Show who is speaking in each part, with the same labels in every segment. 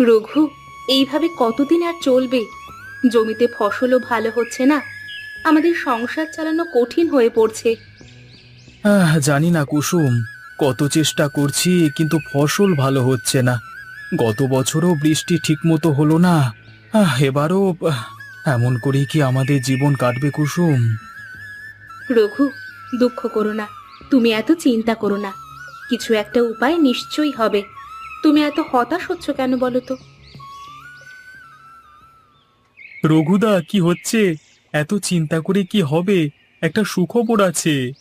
Speaker 1: রঘু এইভাবে কতদিন আর চলবে? জমিতে ফসলও ভালো হচ্ছে না। আমাদের সংসার চালানো কঠিন হয়ে পড়ছে।
Speaker 2: আহ, জানি না কুসুম কত চেষ্টা করছি কিন্তু ফসল ভালো হচ্ছে না। গত বছরও বৃষ্টি ঠিকমতো হলো না। আহ, এবারও আহ, এমন করেই কি আমাদের জীবন কাটবে কুসুম?
Speaker 1: রঘু দুঃখ করো না। তুমি এত চিন্তা করো না। কিছু একটা উপায় নিশ্চয়ই হবে। তুমি এত হতাশ হচ্ছ কেন বলো তো?
Speaker 2: রঘুদা, কি হচ্ছে? এত চিন্তা করে কি হবে? একটা সুখবর আছে।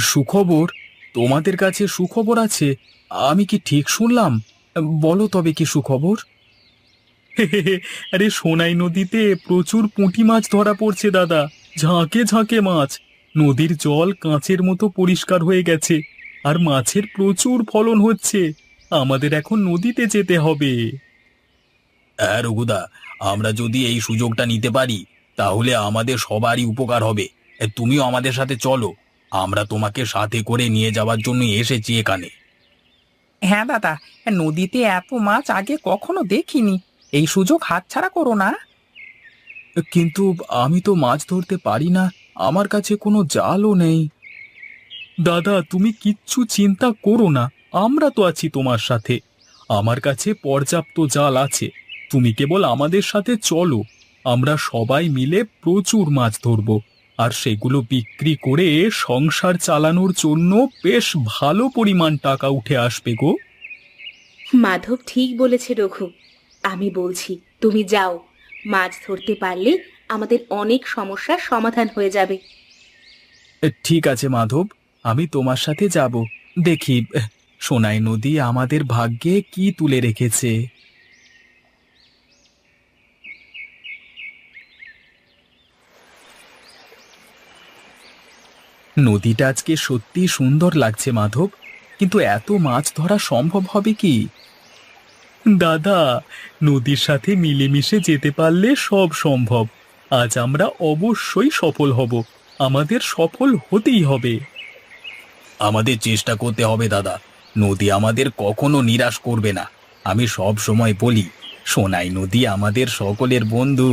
Speaker 2: সুখবর? তোমাদের কাছে সুখবর আছে? আমি কি ঠিক শুনলাম? বলো তবে কি সুখবর? আরে, সোনাই নদীতে প্রচুর পুঁটি মাছ ধরা পড়ছে, দাদা। ঝাঁকে ঝাঁকে মাছ। নদীর জল কাঁচের মতো পরিষ্কার হয়ে গেছে। আর মাছের প্রচুর ফলন হচ্ছে। আমাদের এখন নদীতে যেতে হবে। হ্যাঁ রঘুদা আমরা যদি এই সুযোগটা নিতে পারি তাহলে আমাদের সবারই উপকার হবে। এ, তুমিও আমাদের সাথে চলো। আমরা তোমাকে সাথে করে নিয়ে যাওয়ার জন্য এসেছি এখানে।
Speaker 3: হ্যাঁ দাদা নদীতে এত মাছ আগে কখনো দেখিনি। এই সুযোগ হাতছাড়া করো না।
Speaker 2: কিন্তু আমি তো মাছ ধরতে পারি না। আমার কাছে কোনো জালও নেই। দাদা তুমি কিচ্ছু চিন্তা করো না। আমরা তো আছি তোমার সাথে। আমার কাছে পর্যাপ্ত জাল আছে। তুমি কেবল আমাদের সাথে চলো। আমরা সবাই মিলে প্রচুর মাছ ধরবো। আর সেগুলো বিক্রি করে সংসার চালানোর জন্য বেশ ভালো পরিমাণ টাকা উঠে আসবে গো।
Speaker 1: মাধব ঠিক বলেছে রঘু। আমি বলছি তুমি যাও। মাছ ধরতে পারলে আমাদের অনেক সমস্যার সমাধান হয়ে যাবে।
Speaker 2: ঠিক আছে মাধব। আমি তোমার সাথে যাব। দেখি সোনাই নদী আমাদের ভাগ্যে কি তুলে রেখেছে? নদীটা আজকে সত্যি সুন্দর লাগছে মাধব, কিন্তু এত মাছ ধরা সম্ভব হবে কি? দাদা, নদীর সাথে মিলেমিশে যেতে পারলে সব সম্ভব। আজ আমরা অবশ্যই সফল হব। আমাদের সফল হতেই হবে। আমাদের চেষ্টা করতে হবে, দাদা। নদী আমাদের কখনো নিরাশ করবে না। আমি সব সময় বলি সোনাই নদী আমাদের সকলের বন্ধু।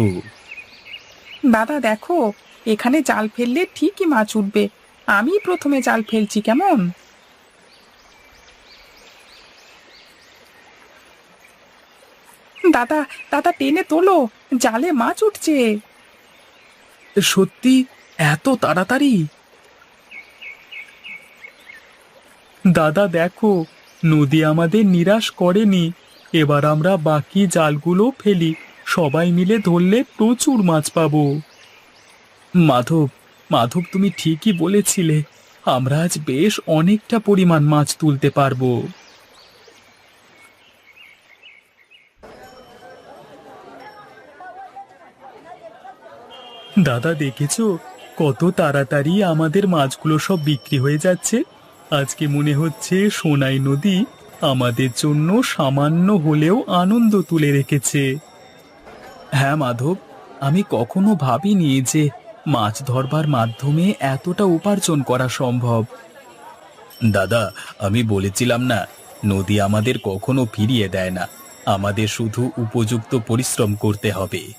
Speaker 3: দাদা দেখো এখানে জাল ফেললে ঠিকই মাছ উঠবে। আমি প্রথমে জাল ফেলছি কেমন? দাদা দাদা টেনে তোলো জালে মাছ উঠছে।
Speaker 2: সত্যি এত তাড়াতাড়ি? দাদা দেখো, নদী আমাদের নিরাশ করেনি। এবার আমরা বাকি জালগুলো ফেলি। সবাই মিলে ধরলে প্রচুর মাছ পাবো। মাধব মাধব তুমি ঠিকই বলেছিলে, আমরা আজ বেশ অনেকটা পরিমাণ মাছ তুলতে পারব। দাদা দেখেছ, কত তাড়াতাড়ি আমাদের মাছগুলো সব বিক্রি হয়ে যাচ্ছে? আজকে মনে হচ্ছে সোনাই নদী আমাদের জন্য সামান্য হলেও আনন্দ তুলে রেখেছে। হ্যাঁ মাধব, আমি কখনো ভাবিনি যে মাছ ধরবার মাধ্যমে এতটা উপার্জন করা সম্ভব। দাদা, আমি বলেছিলাম না, নদী আমাদের কখনো ফিরিয়ে দেয় না। আমাদের শুধু উপযুক্ত পরিশ্রম করতে হবে।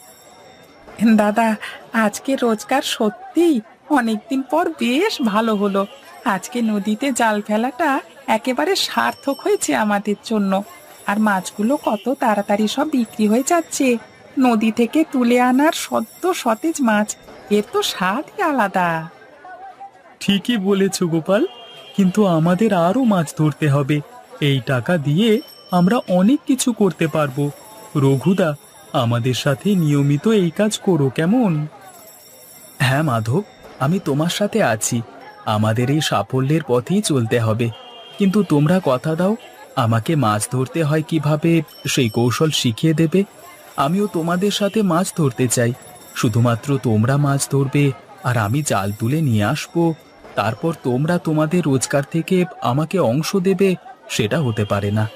Speaker 3: দাদা আজকে রোজগার সত্যি অনেকদিন পর বেশ ভালো হলো। আজকে নদীতে জাল ফেলাটা একেবারে সার্থক হয়েছে আমাদের জন্য। আর মাছগুলো কত তাড়াতাড়ি সব বিক্রি হয়ে যাচ্ছে। নদী থেকে তুলে আনার সদ্য সতেজ মাছ, এর তো স্বাদই আলাদা।
Speaker 2: ঠিকই বলেছ গোপাল, কিন্তু আমাদের আরও মাছ ধরতে হবে। এই টাকা দিয়ে আমরা অনেক কিছু করতে পারব। রঘুদা, আমাদের সাথে নিয়মিত এই কাজ করো কেমন? হ্যাঁ মাধব, আমি তোমার সাথে আছি। আমাদের এই সাফল্যের পথেই চলতে হবে। কিন্তু তোমরা কথা দাও, আমাকে মাছ ধরতে হয় কীভাবে, সেই কৌশল শিখিয়ে দেবে। আমিও তোমাদের সাথে মাছ ধরতে চাই। শুধুমাত্র তোমরা মাছ ধরবে, আর আমি জাল তুলে নিয়ে আসব। তারপর তোমরা তোমাদের রোজগার থেকে আমাকে অংশ দেবে, সেটা হতে পারে না।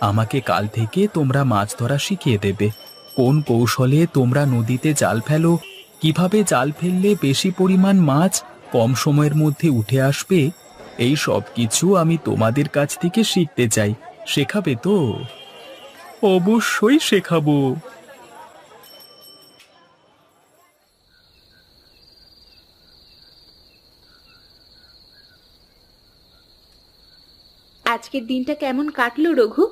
Speaker 2: আমাকে কাল থেকে তোমরা মাছ ধরা শিখিয়ে দেবে। কোন কৌশলে তোমরা নদীতে জাল ফেলো, কীভাবে জাল ফেললে বেশি পরিমাণ মাছ কম সময়ের মধ্যে উঠে আসবে এই সব কিছু আমি তোমাদের কাছ থেকে শিখতে চাই। শেখাবে তো? অবশ্যই শেখাবো।
Speaker 1: আজকের দিনটা কেমন কাটলো রঘু?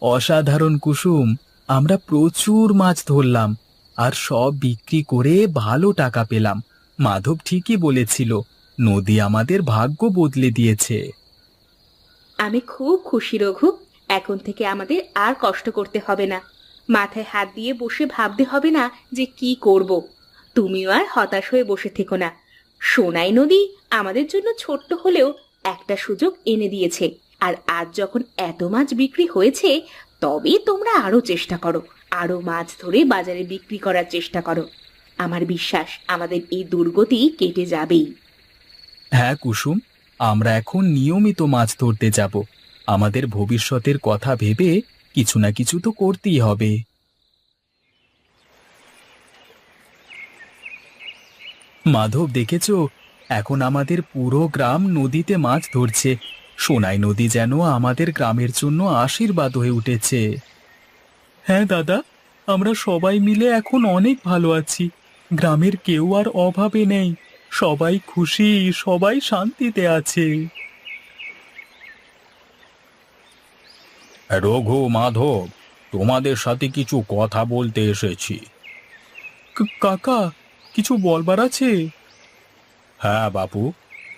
Speaker 2: অসাধারণ কুসুম। আমরা প্রচুর মাছ ধরলাম আর সব বিক্রি করে ভালো টাকা পেলাম। মাধব ঠিকই বলেছিল, নদী আমাদের ভাগ্য বদলে দিয়েছে।
Speaker 1: আমি খুব খুশি রঘু, এখন থেকে আমাদের আর কষ্ট করতে হবে না। মাথায় হাত দিয়ে বসে ভাবতে হবে না যে কি করব। তুমিও আর হতাশ হয়ে বসে থেকো না। সোনাই নদী আমাদের জন্য ছোট্ট হলেও একটা সুযোগ এনে দিয়েছে, আর আজ যখন এত মাছ বিক্রি হয়েছে তবে তোমরা আরও চেষ্টা করো। আরও মাছ ধরে বাজারে বিক্রি করার চেষ্টা করো। আমার বিশ্বাস, আমাদের এই দুর্গতি কেটে যাবেই।
Speaker 2: হ্যাঁ কুসুম, আমরা এখন নিয়মিত মাছ ধরতে যাব। আমাদের ভবিষ্যতের কথা ভেবে কিছু না কিছু তো করতেই হবে। মাধব, দেখেছ? এখন আমাদের পুরো গ্রাম নদীতে মাছ ধরছে। সোনাই নদী যেন আমাদের গ্রামের জন্য আশীর্বাদ হয়ে উঠেছে। হ্যাঁ দাদা, আমরা সবাই মিলে এখন অনেক ভালো আছি। গ্রামের কেউ আর অভাবে নেই। সবাই খুশি সবাই শান্তিতে আছে। রঘু মাধব তোমাদের সাথে কিছু কথা বলতে এসেছি। কাকা কিছু বলবার আছে? হ্যাঁ বাপু।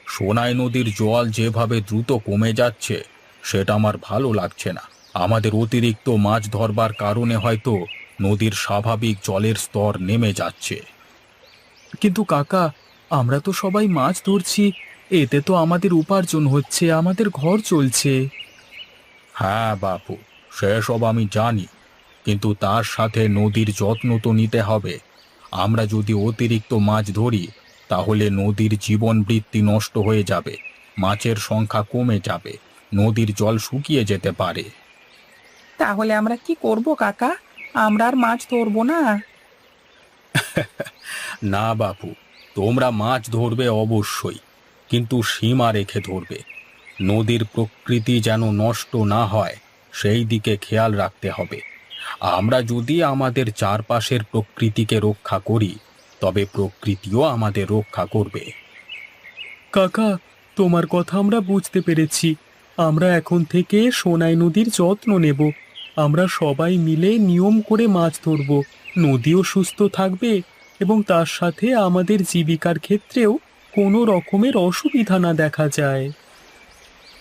Speaker 2: সোনাই নদীর জল যেভাবে দ্রুত কমে যাচ্ছে সেটা আমার ভালো লাগছে না। আমাদের অতিরিক্ত মাছ ধরবার কারণে হয়তো নদীর স্বাভাবিক জলের স্তর নেমে যাচ্ছে। কিন্তু কাকা আমরা তো সবাই মাছ ধরছি এতে তো আমাদের উপার্জন হচ্ছে আমাদের ঘর চলছে। হ্যাঁ বাপু সেসব আমি জানি কিন্তু তার সাথে নদীর যত্ন তো নিতে হবে। আমরা যদি অতিরিক্ত মাছ ধরি তাহলে নদীর জীবন বৃত্তি নষ্ট হয়ে যাবে মাছের সংখ্যা কমে যাবে নদীর জল শুকিয়ে যেতে পারে।
Speaker 3: তাহলে আমরা কি করব কাকা? আমরা আর মাছ ধরবো না।
Speaker 2: না, বাপু, তোমরা মাছ ধরবে অবশ্যই, কিন্তু সীমা রেখে ধরবে। নদীর প্রকৃতি যেন নষ্ট না হয়, সেই দিকে খেয়াল রাখতে হবে। আমরা যদি আমাদের চারপাশের প্রকৃতিকে রক্ষা করি, তবে প্রকৃতিও আমাদের রক্ষা করবে। কাকা, তোমার কথা আমরা বুঝতে পেরেছি। আমরা এখন থেকে সোনাই নদীর যত্ন নেব। আমরা সবাই মিলে নিয়ম করে মাছ ধরব। নদীও সুস্থ থাকবে এবং তার সাথে আমাদের জীবিকার ক্ষেত্রেও কোনো রকমের অসুবিধা না দেখা যায়।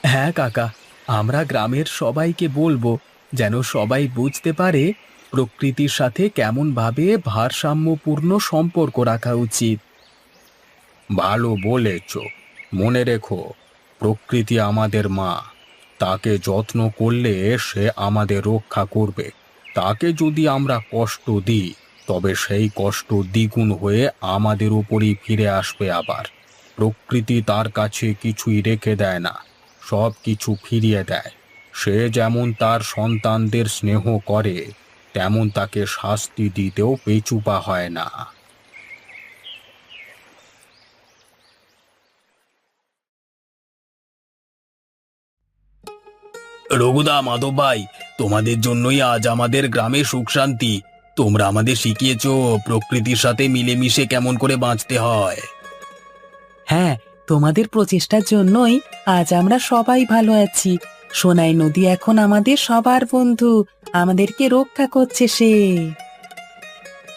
Speaker 2: হ্যাঁ কাকা, আমরা গ্রামের সবাইকে বলব যেন সবাই বুঝতে পারে প্রকৃতির সাথে কেমনভাবে ভারসাম্যপূর্ণ সম্পর্ক রাখা উচিত। ভালো বলেছ। মনে রেখো, প্রকৃতি আমাদের মা। তাকে যত্ন করলে সে আমাদের রক্ষা করবে। তাকে যদি আমরা কষ্ট দিই, তবে সেই কষ্ট দ্বিগুণ হয়ে আমাদের উপরই ফিরে আসবে আবার। প্রকৃতি তার কাছে কিছুই রেখে দেয় না, সব কিছু ফিরিয়ে দেয়। সে যেমন তার সন্তানদের স্নেহ করে, তেমন তাকে শাস্তি দিতেও পেচুপা হয় না। রঘুদা মাধব ভাই তোমাদের জন্যই আজ আমাদের গ্রামে সুখ শান্তি। তোমরা আমাদের শিখিয়েছ প্রকৃতির সাথে মিলেমিশে কেমন করে বাঁচতে হয়।
Speaker 3: হ্যাঁ তোমাদের প্রচেষ্টার জন্যই আজ আমরা সবাই ভালো আছি। সোনাই নদী এখন আমাদের সবার বন্ধু আমাদেরকে রক্ষা করছে সে।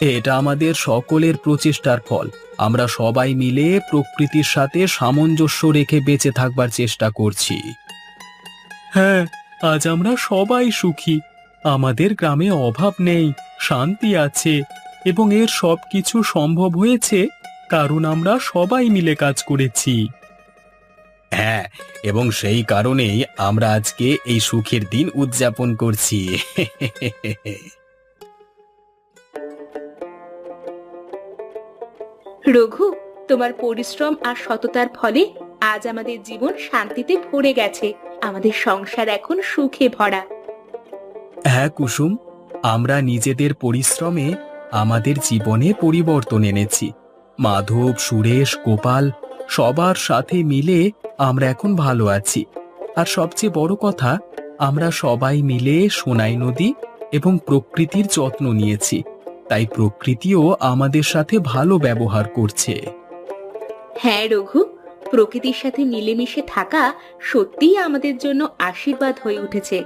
Speaker 2: এটা আমাদের সকলের প্রচেষ্টার ফল। আমরা সবাই মিলে প্রকৃতির সাথে সামঞ্জস্য রেখে বেঁচে থাকবার চেষ্টা করছি। হ্যাঁ আজ আমরা সবাই সুখী। আমাদের গ্রামে অভাব নেই শান্তি আছে এবং এর সব কিছু সম্ভব হয়েছে কারণ আমরা সবাই মিলে কাজ করেছি। হ্যাঁ এবং সেই কারণেই আমরা আজকে এই সুখের দিন উদযাপন করছি।
Speaker 1: রঘু তোমার পরিশ্রম আর সততার ফলে আজ আমাদের জীবন শান্তিতে ভরে গেছে। আমাদের সংসার এখন সুখে ভরা।
Speaker 2: হ্যাঁ কুসুম আমরা নিজেদের পরিশ্রমে আমাদের জীবনে পরিবর্তন এনেছি। মাধব সুরেশ গোপাল সবার সাথে মিলে আমরা এখন ভালো আছি। আর সবচেয়ে বড় কথা আমরা সবাই মিলে সোনাই নদী এবং প্রকৃতির যত্ন নিয়েছি। তাই প্রকৃতিও আমাদের সাথে ভালো ব্যবহার করছে।
Speaker 1: হ্যাঁ রঘু প্রকৃতির সাথে মিলেমিশে থাকা সত্যিই আমাদের জন্য আশীর্বাদ হয়ে উঠেছে।